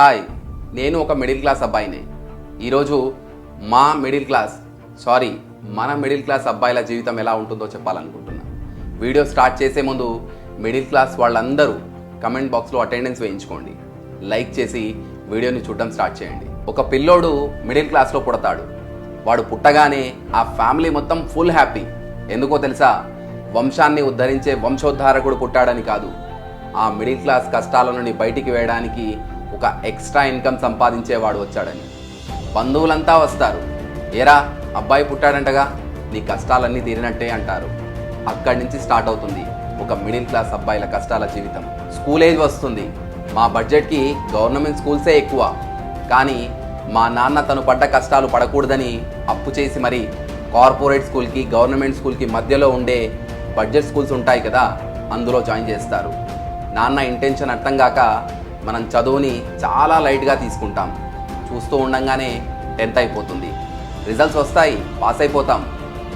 Hi నేను ఒక middle class అబ్బాయిని. ఈరోజు మా మిడిల్ క్లాస్ సారీ మన మిడిల్ క్లాస్ అబ్బాయిల జీవితం ఎలా ఉంటుందో చెప్పాలనుకుంటున్నా. వీడియో స్టార్ట్ చేసే ముందు మిడిల్ క్లాస్ వాళ్ళందరూ కమెంట్ బాక్స్లో అటెండెన్స్ వేయించుకోండి. లైక్ చేసి వీడియోని చూడడం స్టార్ట్ చేయండి. ఒక పిల్లోడు మిడిల్ క్లాస్లో పుడతాడు. వాడు పుట్టగానే ఆ ఫ్యామిలీ మొత్తం ఫుల్ హ్యాపీ. ఎందుకో తెలుసా? వంశాన్ని ఉద్ధరించే వంశోద్ధారకుడు పుట్టాడని కాదు. ఆ మిడిల్ క్లాస్ కష్టాల నుండి బయటికి వేయడానికి ఒక ఎక్స్ట్రా ఇన్కమ్ సంపాదించేవాడు వచ్చాడని. బంధువులంతా వస్తారు. ఏరా అబ్బాయి పుట్టాడంటగా నీ కష్టాలన్నీ తీరినట్టే అంటారు. అక్కడి నుంచి స్టార్ట్ అవుతుంది ఒక మిడిల్ క్లాస్ అబ్బాయిల కష్టాల జీవితం. స్కూల్ ఏజ్ వస్తుంది. మా బడ్జెట్కి గవర్నమెంట్ స్కూల్సే ఎక్కువ. కానీ మా నాన్న తను పడ్డ కష్టాలు పడకూడదని అప్పు చేసి మరి కార్పొరేట్ స్కూల్కి గవర్నమెంట్ స్కూల్కి మధ్యలో ఉండే బడ్జెట్ స్కూల్స్ ఉంటాయి కదా అందులో జాయిన్ చేస్తారు. నాన్న ఇంటెన్షన్ అర్థం కాక మనం చదువుని చాలా లైట్గా తీసుకుంటాం. చూస్తూ ఉండంగానే టెన్త్ అయిపోతుంది. రిజల్ట్స్ వస్తాయి పాస్ అయిపోతాం.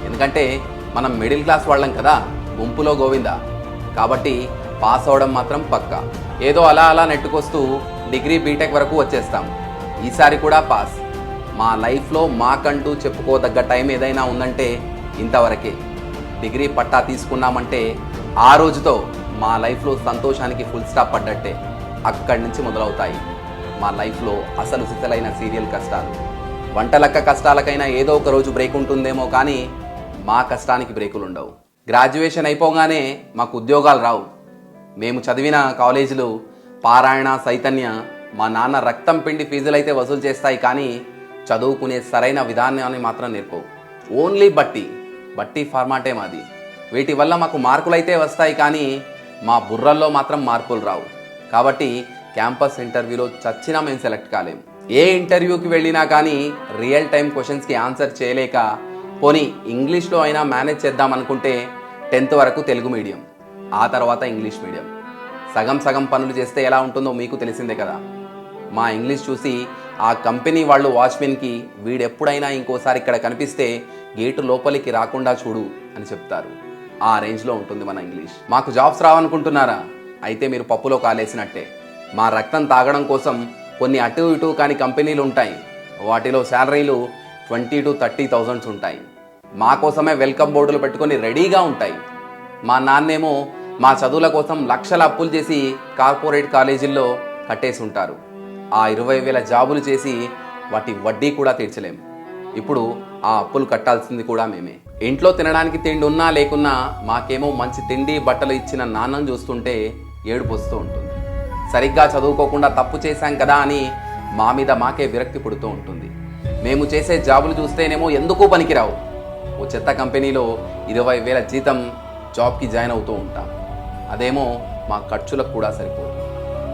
ఎందుకంటే మనం మిడిల్ క్లాస్ వాళ్ళం కదా గుంపులో గోవింద. కాబట్టి పాస్ అవడం మాత్రం పక్క. ఏదో అలా అలా నెట్టుకొస్తూ డిగ్రీ బీటెక్ వరకు వచ్చేస్తాం. ఈసారి కూడా పాస్. మా లైఫ్లో మాకంటూ చెప్పుకోదగ్గ టైం ఏదైనా ఉందంటే ఇంతవరకే. డిగ్రీ పట్టా తీసుకున్నామంటే ఆ రోజుతో మా లైఫ్లో సంతోషానికి ఫుల్ స్టాప్ పడ్డట్టే. అక్కడి నుంచి మొదలవుతాయి. మా లైఫ్లో అసలు సిసలైన సీరియల్ కష్టాలు. వంటలక్క కష్టాలకైనా ఏదో ఒక రోజు బ్రేక్ ఉంటుందేమో కానీ మా కష్టానికి బ్రేకులు ఉండవు. గ్రాడ్యుయేషన్ అయిపోగానే మాకు ఉద్యోగాలు రావు. మేము చదివిన కాలేజీలు పారాయణ చైతన్య మా నాన్న రక్తం పిండి ఫీజులు అయితే వసూలు చేస్తాయి కానీ చదువుకునే సరైన విధానాన్ని మాత్రం నేర్పవు. ఓన్లీ బట్టి బట్టి ఫార్మాటే మాది. వీటి వల్ల మాకు మార్కులు అయితే వస్తాయి కానీ మా బుర్రల్లో మాత్రం మార్కులు రావు. కాబట్టి క్యాంపస్ ఇంటర్వ్యూలో చచ్చినా మేము సెలెక్ట్ కాలేం. ఏ ఇంటర్వ్యూకి వెళ్ళినా కానీ రియల్ టైం క్వశ్చన్స్కి ఆన్సర్ చేయలేక పోనీ ఇంగ్లీష్లో అయినా మేనేజ్ చేద్దాం అనుకుంటే టెన్త్ వరకు తెలుగు మీడియం ఆ తర్వాత ఇంగ్లీష్ మీడియం. సగం సగం పనులు చేస్తే ఎలా ఉంటుందో మీకు తెలిసిందే కదా. మా ఇంగ్లీష్ చూసి ఆ కంపెనీ వాళ్ళు వాచ్మెన్కి వీడెప్పుడైనా ఇంకోసారి ఇక్కడ కనిపిస్తే గేటు లోపలికి రాకుండా చూడు అని చెప్తారు. ఆ రేంజ్లో ఉంటుంది మన ఇంగ్లీష్. మాకు జాబ్స్ రావనుకుంటున్నారా? అయితే మీరు పప్పులో కాలేసినట్టే. మా రక్తం తాగడం కోసం కొన్ని అటు ఇటు కాని కంపెనీలు ఉంటాయి. వాటిలో శాలరీలు ట్వంటీ టు థర్టీ థౌజండ్స్ ఉంటాయి. మా కోసమే వెల్కమ్ బోర్డులు పెట్టుకొని రెడీగా ఉంటాయి. మా నాన్నేమో మా చదువుల కోసం లక్షల అప్పులు చేసి కార్పొరేట్ కాలేజీల్లో కట్టేసి ఉంటారు. ఆ ఇరవై వేల జాబులు చేసి వాటి వడ్డీ కూడా తీర్చలేం. ఇప్పుడు ఆ అప్పులు కట్టాల్సింది కూడా మేమే. ఇంట్లో తినడానికి తిండి ఉన్నా లేకున్నా మాకేమో మంచి తిండి బట్టలు ఇచ్చిన నాన్నను చూస్తుంటే ఏడుపు వస్తూ ఉంటుంది. సరిగ్గా చదువుకోకుండా తప్పు చేశాం కదా అని మా మీద మాకే విరక్తి పుడుతూ ఉంటుంది. మేము చేసే జాబులు చూస్తేనేమో ఎందుకు పనికిరావు. ఓ చెత్త కంపెనీలో ఇరవై వేల జీతం జాబ్కి జాయిన్ అవుతూ ఉంటాం. అదేమో మా ఖర్చులకు కూడా సరిపోదు.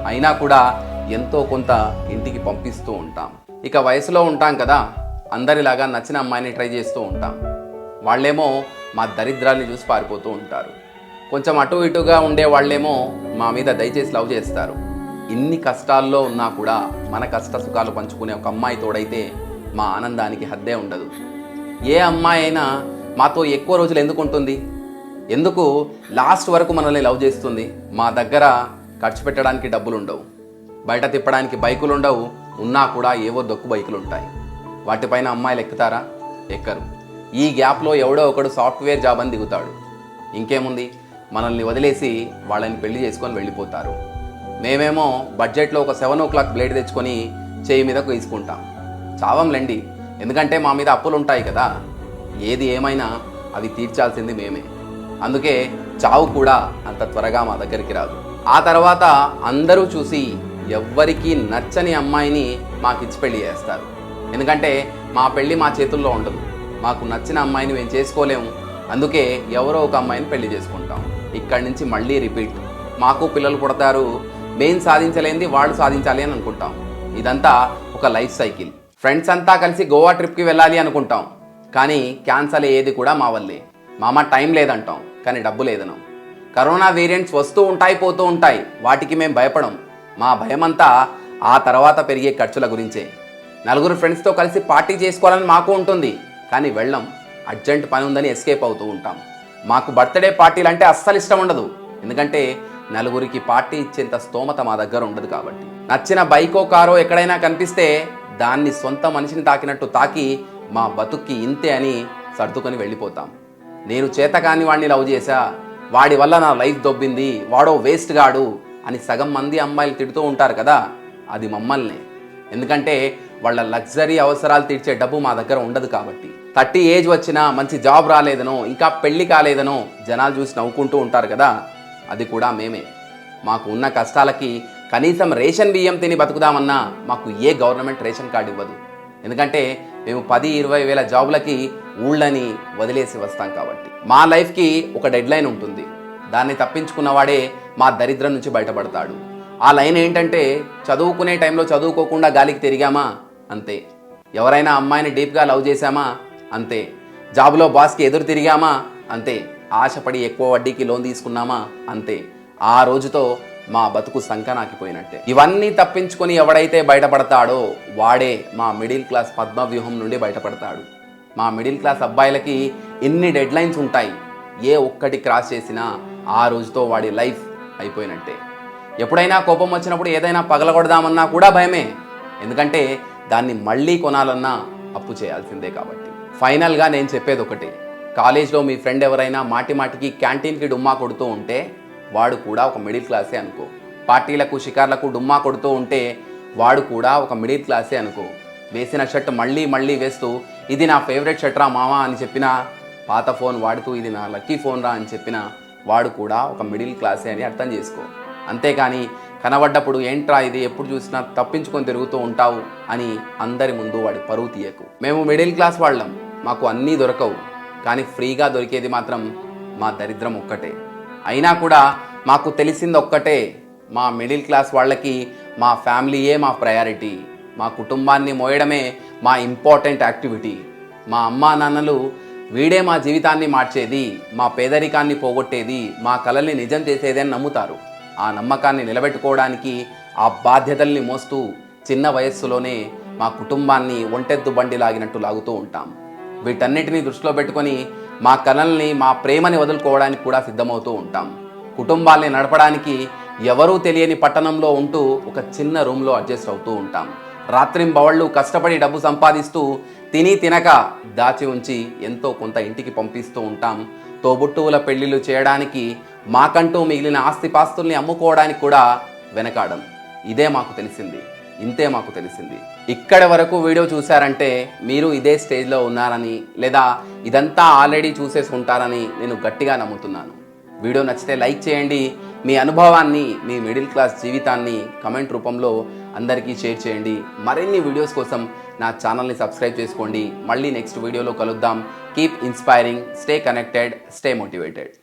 అయినా కూడా ఎంతో కొంత ఇంటికి పంపిస్తూ ఉంటాం. ఇక వయసులో ఉంటాం కదా అందరిలాగా నచ్చిన అమ్మాయిని ట్రై చేస్తూ ఉంటాం. వాళ్ళేమో మా దరిద్రాన్ని చూసి పారిపోతూ ఉంటారు. కొంచెం అటు ఇటుగా ఉండే వాళ్ళేమో మా మీద దయచేసి లవ్ చేస్తారు. ఇన్ని కష్టాల్లో ఉన్నా కూడా మన కష్ట సుఖాలు పంచుకునే ఒక అమ్మాయి తోడైతే మా ఆనందానికి హద్దే ఉండదు. ఏ అమ్మాయి అయినా మాతో ఎక్కువ రోజులు ఎందుకు ఉంటుంది? ఎందుకు లాస్ట్ వరకు మనల్ని లవ్ చేస్తుంది? మా దగ్గర ఖర్చు పెట్టడానికి డబ్బులు ఉండవు. బయట తిప్పడానికి బైకులు ఉండవు. ఉన్నా కూడా ఏవో దొక్కు బైకులు ఉంటాయి. వాటిపైన అమ్మాయిలు ఎక్కుతారా? ఎక్కరు. ఈ గ్యాప్లో ఎవడో ఒకడు సాఫ్ట్వేర్ జాబ్ అని దిగుతాడు. ఇంకేముంది? మనల్ని వదిలేసి వాళ్ళని పెళ్ళి చేసుకొని వెళ్ళిపోతారు. మేమేమో బడ్జెట్లో ఒక సెవెన్ ఓ క్లాక్ బ్లేడ్ తెచ్చుకొని చేయి మీదకు తీసుకుంటాం చావంలేండి ఎందుకంటే మా మీద అప్పులు ఉంటాయి కదా. ఏది ఏమైనా అవి తీర్చాల్సింది మేమే. అందుకే చావు కూడా అంత త్వరగా మా దగ్గరికి రాదు. ఆ తర్వాత అందరూ చూసి ఎవ్వరికీ నచ్చని అమ్మాయిని మాకిచ్చి పెళ్ళి చేస్తారు. ఎందుకంటే మా పెళ్ళి మా చేతుల్లో ఉండదు. మాకు నచ్చిన అమ్మాయిని మేము చేసుకోలేము. అందుకే ఎవరో ఒక అమ్మాయిని పెళ్ళి చేసుకుంటాం. ఇక్కడి నుంచి మళ్ళీ రిపీట్ మాకు పిల్లలు పుడతారు మేం సాధించలేంది వాళ్ళు సాధించాలి అని అనుకుంటాం. ఇదంతా ఒక లైఫ్ సైకిల్ ఫ్రెండ్స్ అంతా కలిసి గోవా ట్రిప్కి వెళ్ళాలి అనుకుంటాం. కానీ క్యాన్సల్ అయ్యేది కూడా మా వల్లే. మామ టైం లేదంటాం కానీ డబ్బు లేదనం కరోనా వేరియంట్స్ వస్తూ ఉంటాయి పోతూ ఉంటాయి. వాటికి మేము భయపడం. మా భయమంతా ఆ తర్వాత పెరిగే ఖర్చుల గురించే. నలుగురు ఫ్రెండ్స్తో కలిసి పార్టీ చేసుకోవాలని మాకు ఉంటుంది. కానీ వెళ్ళం. అర్జెంట్ పని ఉందని ఎస్కేప్ అవుతూ ఉంటాం. మాకు బర్త్డే పార్టీలు అంటే అస్సలు ఇష్టం ఉండదు. ఎందుకంటే నలుగురికి పార్టీ ఇచ్చేంత స్తోమత మా దగ్గర ఉండదు కాబట్టి. నచ్చిన బైకో కారో ఎక్కడైనా కనిపిస్తే దాన్ని సొంత మనిషిని తాకినట్టు తాకి మా బతుక్కి ఇంతే అని సర్దుకొని వెళ్ళిపోతాం. నేను చేతకాని వాడిని లవ్ చేశా. వాడి వల్ల నా లైఫ్ దొబ్బింది. వాడో వేస్ట్ గాడు అని సగం మంది అమ్మాయిలు తిడుతూ ఉంటారు కదా అది మమ్మల్ని. ఎందుకంటే వాళ్ళ లగ్జరీ అవసరాలు తీర్చే డబ్బు మా దగ్గర ఉండదు కాబట్టి. థర్టీ ఏజ్ వచ్చినా మంచి జాబ్ రాలేదనో ఇంకా పెళ్ళి కాలేదనో జనాలు చూసి నవ్వుకుంటూ ఉంటారు కదా అది కూడా మేమే. మాకు ఉన్న కష్టాలకి కనీసం రేషన్ బియ్యం తిని బతుకుదామన్నా మాకు ఏ గవర్నమెంట్ రేషన్ కార్డు ఇవ్వదు. ఎందుకంటే మేము పది ఇరవై వేల జాబులకి ఊళ్ళని వదిలేసి వస్తాం కాబట్టి. మా లైఫ్కి ఒక డెడ్ లైన్ ఉంటుంది. దాన్ని తప్పించుకున్నవాడే మా దరిద్రం నుంచి బయటపడతాడు. ఆ లైన్ ఏంటంటే చదువుకునే టైంలో చదువుకోకుండా గాలికి తిరిగామా? అంతే. ఎవరైనా అమ్మాయిని డీప్గా లవ్ చేశామా? అంతే. జాబులో బాస్కి ఎదురు తిరిగామా? అంతే. ఆశపడి ఎక్కువ వడ్డీకి లోన్ తీసుకున్నామా? అంతే. ఆ రోజుతో మా బతుకు సంకనాకిపోయినట్టే. ఇవన్నీ తప్పించుకొని ఎవడైతే బయటపడతాడో వాడే మా మిడిల్ క్లాస్ పద్మవ్యూహం నుండి బయటపడతాడు. మా మిడిల్ క్లాస్ అబ్బాయిలకి ఎన్ని డెడ్లైన్స్ ఉంటాయి. ఏ ఒక్కటి క్రాస్ చేసినా ఆ రోజుతో వాడి లైఫ్ అయిపోయినట్టే. ఎప్పుడైనా కోపం వచ్చినప్పుడు ఏదైనా పగలగొడదామన్నా కూడా భయమే. ఎందుకంటే దాన్ని మళ్ళీ కొనాలన్నా అప్పు చేయాల్సిందే కాబట్టి. ఫైనల్గా నేను చెప్పేది ఒకటి. కాలేజ్లో మీ ఫ్రెండ్ ఎవరైనా మాటి మాటికి క్యాంటీన్కి డుమ్మా కొడుతూ ఉంటే వాడు కూడా ఒక మిడిల్ క్లాసే అనుకో. పార్టీలకు షికార్లకు డుమ్మా కొడుతూ ఉంటే వాడు కూడా ఒక మిడిల్ క్లాసే అనుకో. వేసిన షర్ట్ మళ్ళీ మళ్ళీ వేస్తూ ఇది నా ఫేవరెట్ షర్ట్ రా మావా అని చెప్పిన పాత ఫోన్ వాడుతూ ఇది నా లక్కీ ఫోన్ రా అని చెప్పిన వాడు కూడా ఒక మిడిల్ క్లాసే అని అర్థం చేసుకో. అంతేకాని కనబడ్డప్పుడు ఏంట్రా ఇది? ఎప్పుడు చూసినా తప్పించుకొని తిరుగుతూ ఉంటావు అని అందరి ముందు వాడి పరువు తీయకు. మేము మిడిల్ క్లాస్ వాళ్ళం. మాకు అన్నీ దొరకవు. కానీ ఫ్రీగా దొరికేది మాత్రం మా దరిద్రం ఒక్కటే. అయినా కూడా మాకు తెలిసింది ఒక్కటే. మా మిడిల్ క్లాస్ వాళ్ళకి మా ఫ్యామిలీయే మా ప్రయారిటీ. మా కుటుంబాన్ని మోయడమే మా ఇంపార్టెంట్ యాక్టివిటీ. మా అమ్మా నాన్నలు వీడే మా జీవితాన్ని మార్చేది మా పేదరికాన్ని పోగొట్టేది మా కలల్ని నిజం చేసేది అని నమ్ముతారు. ఆ నమ్మకాన్ని నిలబెట్టుకోవడానికి ఆ బాధ్యతల్ని మోస్తూ చిన్న వయస్సులోనే మా కుటుంబాన్ని ఒంటెద్దు బండి లాగినట్టు లాగుతూ ఉంటాం. వీటన్నిటిని దృష్టిలో పెట్టుకొని మా కలల్ని మా ప్రేమని వదులుకోవడానికి కూడా సిద్ధమవుతూ ఉంటాం. కుటుంబాల్ని నడపడానికి ఎవరూ తెలియని పట్టణంలో ఉంటూ ఒక చిన్న రూమ్లో అడ్జస్ట్ అవుతూ ఉంటాం. రాత్రింబవళ్ళు కష్టపడి డబ్బు సంపాదిస్తూ తిని తినక దాచి ఉంచి ఎంతో కొంత ఇంటికి పంపిస్తూ ఉంటాం. తోబుట్టువుల పెళ్ళిళ్ళు చేయడానికి మాకంటూ మిగిలిన ఆస్తిపాస్తుల్ని అమ్ముకోవడానికి కూడా వెనకాడం. ఇదే మాకు తెలిసింది. ఇంతే మాకు తెలిసింది. ఇక్కడ వరకు వీడియో చూశారంటే మీరు ఇదే స్టేజ్లో ఉన్నారని లేదా ఇదంతా ఆల్రెడీ చూసేసి ఉంటారని నేను గట్టిగా నమ్ముతున్నాను. వీడియో నచ్చితే లైక్ చేయండి. మీ అనుభవాన్ని మీ మిడిల్ క్లాస్ జీవితాన్ని కమెంట్ రూపంలో అందరికీ షేర్ చేయండి. మరిన్ని వీడియోస్ కోసం నా ఛానల్ని సబ్స్క్రైబ్ చేసుకోండి. మళ్ళీ నెక్స్ట్ వీడియోలో కలుద్దాం. Keep inspiring stay connected stay motivated.